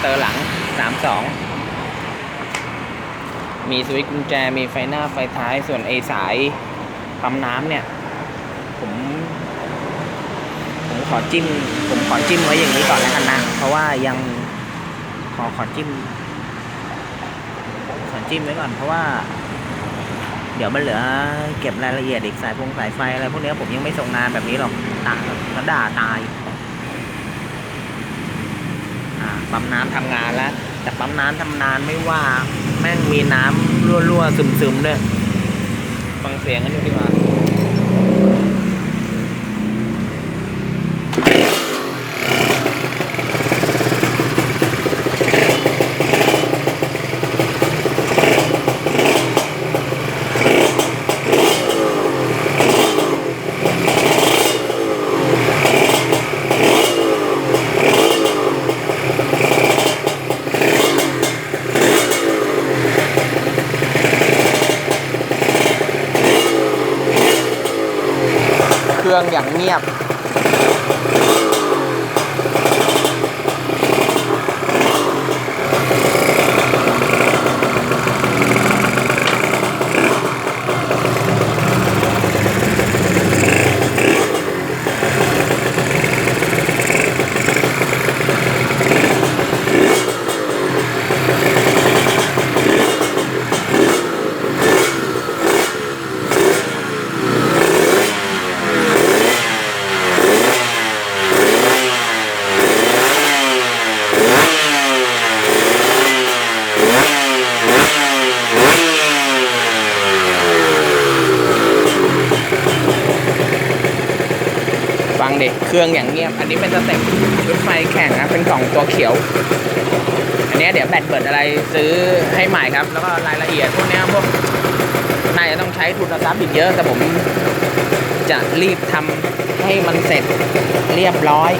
เตอร์หลังสามสองมีสวิตช์กุญแจ มีไฟหน้าไฟท้ายส่วนไอสายปั๊มน้ำเนี่ย ผม ผมขอจิ้ม ผมขอจิ้มไว้อย่างนี้ก่อนแล้วกันนะ เพราะว่ายังขอขอจิ้ม ขอจิ้มไว้ก่อนเพราะว่าเดี๋ยวมันเหลือเก็บรายละเอียดอีกสายพงสายไฟอะไรพวกนี้ผมยังไม่ส่งงานแบบนี้หรอกตาแล้วด่าตาย อ่า ปั๊มน้ำทำงานแล้ว แต่ปั๊มน้ำทำนานไม่ว่า แม่งมีน้ำรั่วๆซึมๆเนี่ยฟังเสียงกันดูดีกว่า รื่องอย่างเงียบ ฟังเด็กเครื่องอย่างเงียบ อันนี้เป็นสเต็ปรถไฟแข่งนะ เป็นกล่องตัวเขียว อันนี้เดี๋ยวแบตเบิดอะไรซื้อให้ใหม่ครับ แล้วก็รายละเอียดพวกนี้พวกน่าจะต้องใช้ทุนทรัพย์อีกเยอะ แต่ผมจะรีบทำให้มันเสร็จเรียบร้อย